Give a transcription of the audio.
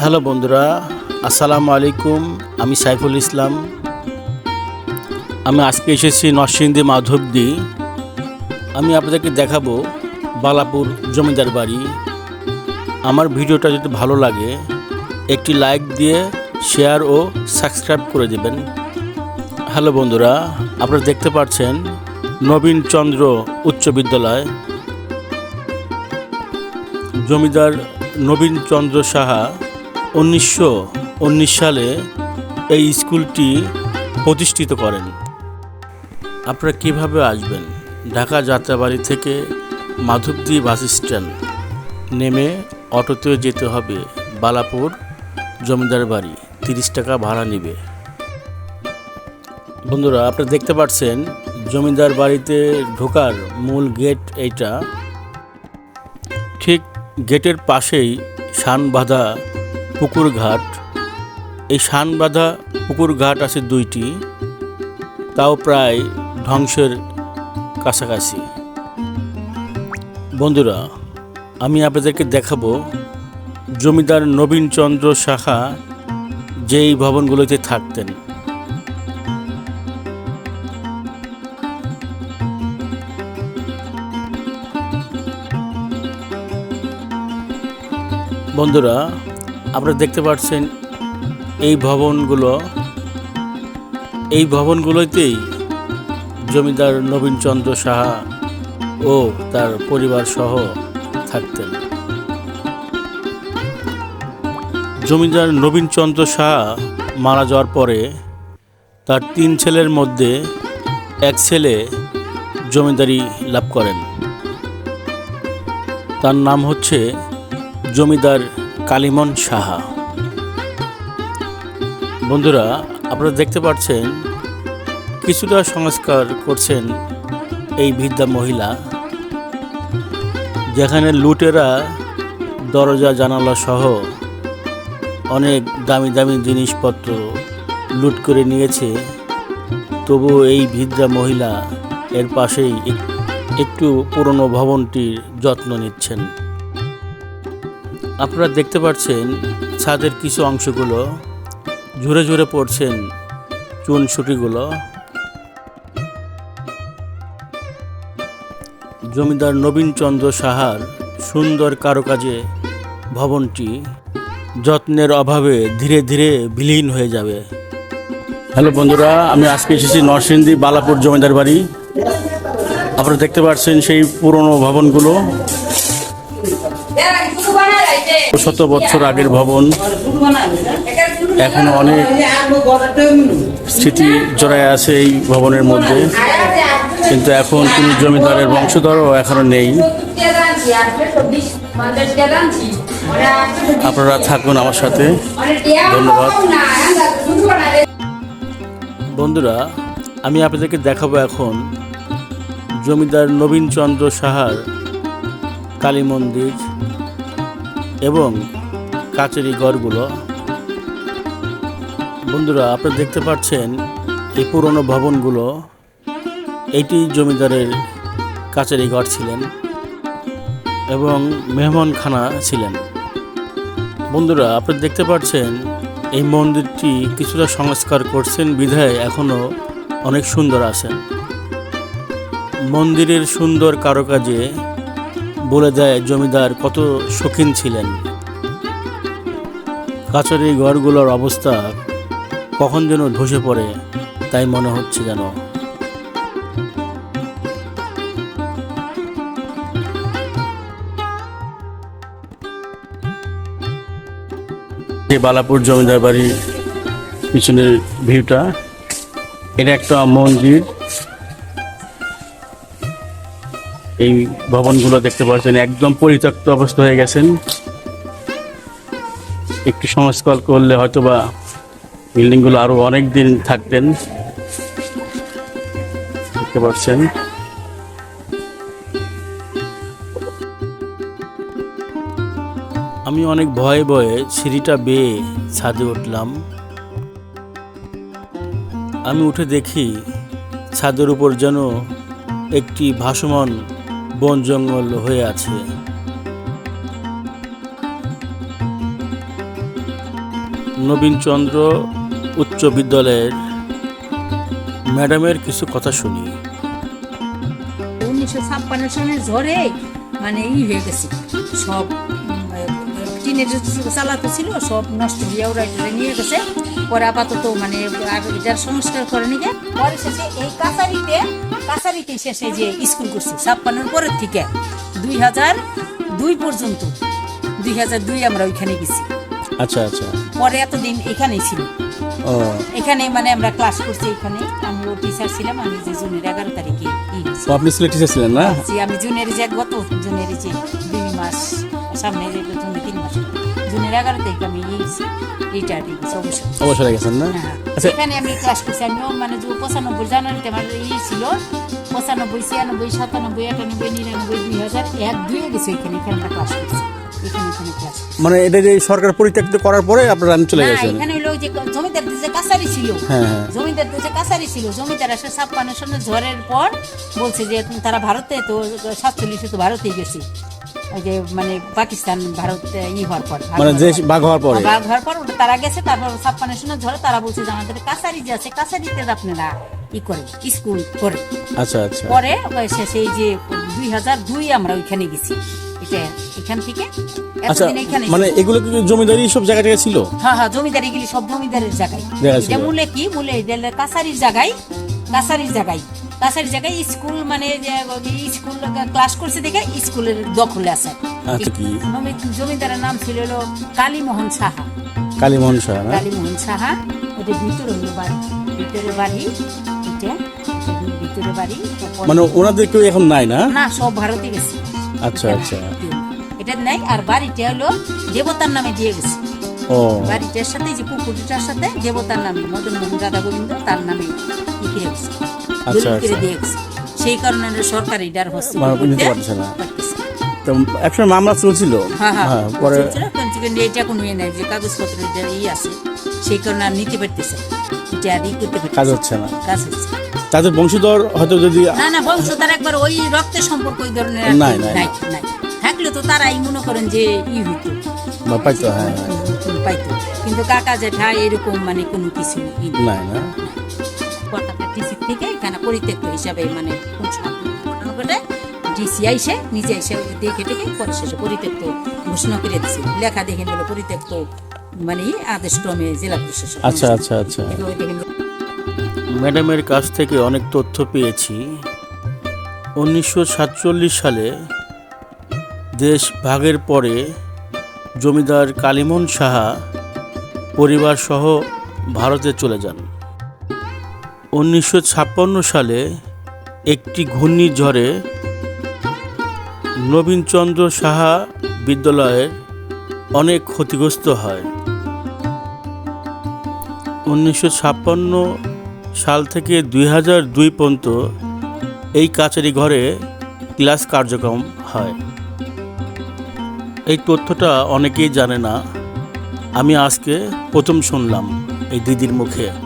Hello বন্ধুরা, আসসালামু আলাইকুম, আমি সাইফুল ইসলাম। আমি আজকে এসেছি নরসিংদী মাধবদী। আমি আপনাদেরকে দেখাবো বালাপুর জমিদার বাড়ি। আমার ভিডিওটা যদি ভালো লাগে, একটি লাইক দিয়ে শেয়ার ও সাবস্ক্রাইব করে দেবেন। হ্যালো বন্ধুরা, আপনারা দেখতে পাচ্ছেন নবীন চন্দ্র উচ্চ বিদ্যালয়। জমিদার নবীন চন্দ্র সাহা উনিশশো উনিশ সালে এই স্কুলটি প্রতিষ্ঠিত করেন। আপনারা কীভাবে আসবেন? ঢাকা যাত্রাবাড়ি থেকে মাধবদী বাস স্ট্যান্ড নেমে অটোতে যেতে হবে। বালাপুর জমিদার বাড়ি, তিরিশ টাকা ভাড়া নেবে। বন্ধুরা, আপনারা দেখতে পাচ্ছেন জমিদার বাড়িতে ঢোকার মূল গেট এইটা। ঠিক গেটের পাশেই শান বাঁধা পুকুর ঘাট এই শান বাঁধা পুকুর ঘাট আছে দুইটি, তাও প্রায় ধ্বংসের কাছাকাছি। বন্ধুরা, আমি আপনাদেরকে দেখাবো জমিদার নবীনচন্দ্র শাখা যেই ভবনগুলোতে থাকতেন। বন্ধুরা আপনারা দেখতে পাচ্ছেন এই ভবনগুলো, এই ভবনগুলোতেই জমিদার নবীনচন্দ্র সাহা ও তার পরিবার সহ থাকতেন। জমিদার নবীনচন্দ্র সাহা মারা যাওয়ার পরে তার তিন ছেলের মধ্যে এক ছেলে জমিদারি লাভ করেন। তার নাম হচ্ছে জমিদার কালিমন সাহা। বন্ধুরা, আপনারা দেখতে পাচ্ছেন, কিছুটা সংস্কার করছেন এই বৃদ্ধা মহিলা, যেখানে লুটেরা, দরজা, জানালা সহ অনেক দামি দামি জিনিসপত্র লুট করে নিয়েছে। তবু এই বৃদ্ধা মহিলা এর পাশেই একটু পুরনো ভবনটির যত্ন নিচ্ছেন। আপনারা দেখতে পাচ্ছেন ছাদের কিছু অংশগুলো। ঝুরে ঝুরে পড়ছেন চুন সুটিগুলো। জমিদার নবীনচন্দ্র সাহার সুন্দর কারুকাজে ভবনটি যত্নের অভাবে ধীরে ধীরে বিলীন হয়ে যাবে। হ্যালো বন্ধুরা, আমি আজকে এসেছি নরসিংদী বালাপুর জমিদার বাড়ি। আপনারা দেখতে পাচ্ছেন সেই পুরনো ভবনগুলো। শত বছর আগের ভবন। এখন অনেক স্মৃতি জড়ায় আছে এই ভবনের মধ্যে। কিন্তু এখন কোনো জমিদারের বংশধরও এখনও নেই। আপনারা থাকুন আমার সাথে। ধন্যবাদ। বন্ধুরা, আমি আপনাদেরকে দেখাবো এখন জমিদার নবীনচন্দ্র সাহার কালী মন্দির। এবং কাচেরি ঘরগুলো। বন্ধুরা আপনারা দেখতে পাচ্ছেন এই পুরনো ভবনগুলো। এইটি জমিদারের কাচেরি ঘর ছিলেন এবং মেহমানখানা ছিলেন। বন্ধুরা আপনারা দেখতে পাচ্ছেন এই মন্দিরটি কিছুটা সংস্কার করছেন, বিধায় এখনও অনেক সুন্দর আছেন মন্দিরের সুন্দর কারুকাজে বলে দেয় জমিদার, কত শৌখিন ছিলেন। কাছারি ঘরগুলোর অবস্থা কখন যেন ধসে পড়ে, তাই মনে হচ্ছে যেন। যে বালাপুর জমিদার বাড়ির পিছনের ভিউটা, এটা একটা মন্দির এই ভবনগুলো দেখতে পাচ্ছেন একদম পরিত্যক্ত অবস্থা হয়ে গেছেন। একটু সংস্কার করলে হয়তোবা বিল্ডিংগুলো আরও অনেক দিন থাকতেন। দেখতে পাচ্ছেন। আমি অনেক ভয়ে ভয়ে সিঁড়িটা বেয়ে ছাদে উঠলাম। আমি উঠে দেখি ছাদের উপর যেন একটি ভাসমান বন জঙ্গল হয়ে আছে। নবীনচন্দ্র উচ্চ বিদ্যালয়ের ম্যাডামের কিছু কথা শুনি। উনিশশো ছাপ্পান্ন সনের ঝড়ে মানে ই হয়ে গেছে, সব টিনের চালাতো ছিল সব নষ্ট হয়ে ওরা এটা নিয়ে গেছে। পরে আপাতত মানে আর এটার সংস্কার করে নিয়ে পরে শেষে এই কাছারিতে কাছারিতে শেষে যে স্কুল করছে ছাপ্পান্নর পরের থেকে দুই হাজার দুই পর্যন্ত দুই হাজার দুই আমরা ওইখানে গেছি। আচ্ছা আচ্ছা। পরে এতদিন এখানেই ছিল। ও। এখানে মানে আমরা ক্লাস করছি এখানে। আমিও টিচার ছিলাম আমি যে জুনের এগারো তারিখে আপনি টিচার ছিলেন না? আমি জুনের যে গত জুনের যে দুই মাস সামনে যে জুনে তিন মাস জুনের এগারো তারিখে আমি রিটায়ার দিয়ে গেছি অবশ্যই অবসরে গেছেন না? হ্যাঁ। আচ্ছা। এখানে আমি ক্লাস করছি আমিও মানে যে পঁচানব্বই জানুয়ারিতে আমার ই ছিল পঁচানব্বই ছিয়ানব্বই সাতানব্বই আটানব্বই নিরানব্বই দুই হাজার এক দুইয়ে গেছে এখানে এখানে ক্লাস করছি এখানে এখানে ক্লাস মানে এটা যে সরকার পরিত্যক্ত করার পরে আপনারা আমি চলে গেছেন? এখানে হলো যে জমিদার যে কাছারি ছিল হ্যাঁ হ্যাঁ। জমিদার যে কাছারি ছিল জমিদার আসে ছাপ্পান্ন ঝড়ের পর বলছে যে তারা ভারতে তো সাতচল্লিশে তো ভারতেই গেছে। যে মানে পাকিস্তান ভারত ই হওয়ার পর মানে যে বাঘ হওয়ার পরে? ভাগ হওয়ার পর তারা গেছে তারপর ছাপ্পান্ন সনের ঝড়ে তারা বলছে যে আমাদের কাছারি যে আছে কাছারিতে আপনারা ই করে স্কুল করে। আচ্ছা আচ্ছা। পরে শেষে এই যে দুই হাজার দুই আমরা ওইখানে গেছি। এটা এখান থেকে আচ্ছা মানে এগুলো কি জমিদারি সব জায়গা ছিল? হ্যাঁ হ্যাঁ জমিদারি গেলি সব জমিদারের জায়গায়। এটা মূলে কি? মূলে কাছারির জায়গায় কাছারির জায়গায়। কাছারির জায়গায় স্কুল মানে স্কুল ক্লাস করছে দেখে স্কুলের দখলে আছে। আচ্ছা জমিদারের নাম ছিল হলো কালীমোহন সাহা। কালীমোহন সাহা কালীমোহন সাহা ওটা ভিতরে হলো বাড়ি ভিতরে বাড়ি এটা ভিতরে বাড়ি মানে ওনাদের কেউ এখন নাই না? না সব ভারতে গেছে। আচ্ছা আচ্ছা। এটা নাই আর বাড়িটা হলো দেবতার নামে দিয়ে গেছে। বাড়িটার সাথে যে পুকুরটার সাথে দেবতার নামে মদন মোহন রাধা গোবিন্দ তার নামে আচ্ছা, আচ্ছা। সেই কারণে সরকার এটার হস্তে নিতে পারছে না। তো একসময় মামলা চলছিল? হ্যাঁ হ্যাঁ। হ্যাঁ পরে এটা কোনো ইয়ে নাই যে কাগজপত্র এটা ই আছে সেই কারণে আর নিতে পারতেছে এটা আর ই করতে কাজ হচ্ছে না। কাজ হচ্ছে তাদের বংশধর হয়তো যদি না না বংশধার একবার ওই রক্তের সম্পর্ক ওই ধরনের নাই, নাই, থাকলে তো তারাই মনে করেন যে ই হইতো। বা পাইতো হ্যাঁ। পাইতো। কিন্তু কাকা জেঠা এরকম মানে কোনো কিছু নেই। নাই না। কলকাতা ডিসি থেকে এখানে পরিত্যক্ত হিসাবে মানে ঘটনা ঘটে। ডিসি আইসে নিজে এসে দেখে টেকে পরে পরিত্যক্ত ঘোষণা করে দিছে। লেখা দেখে নিল পরিত্যক্ত মানে আদেশ ক্রমে জেলা প্রশাসন আচ্ছা আচ্ছা আচ্ছা। ম্যাডামের কাছ থেকে অনেক তথ্য পেয়েছি। উনিশশো সাতচল্লিশ সালে দেশ ভাগের পরে জমিদার কালিমন সাহা পরিবার সহ ভারতে চলে যান। উনিশশো ছাপ্পান্ন সালে একটি ঘূর্ণিঝড়ে নবীনচন্দ্র সাহা বিদ্যালয়ের অনেক ক্ষতিগ্রস্ত হয়। উনিশশো ছাপ্পান্ন সাল থেকে দুই হাজার দুই পর্যন্ত এই কাচারি ঘরে ক্লাস কার্যক্রম হয়। এই তথ্যটা অনেকেই জানে না। আমি আজকে প্রথম শুনলাম এই দিদির মুখে।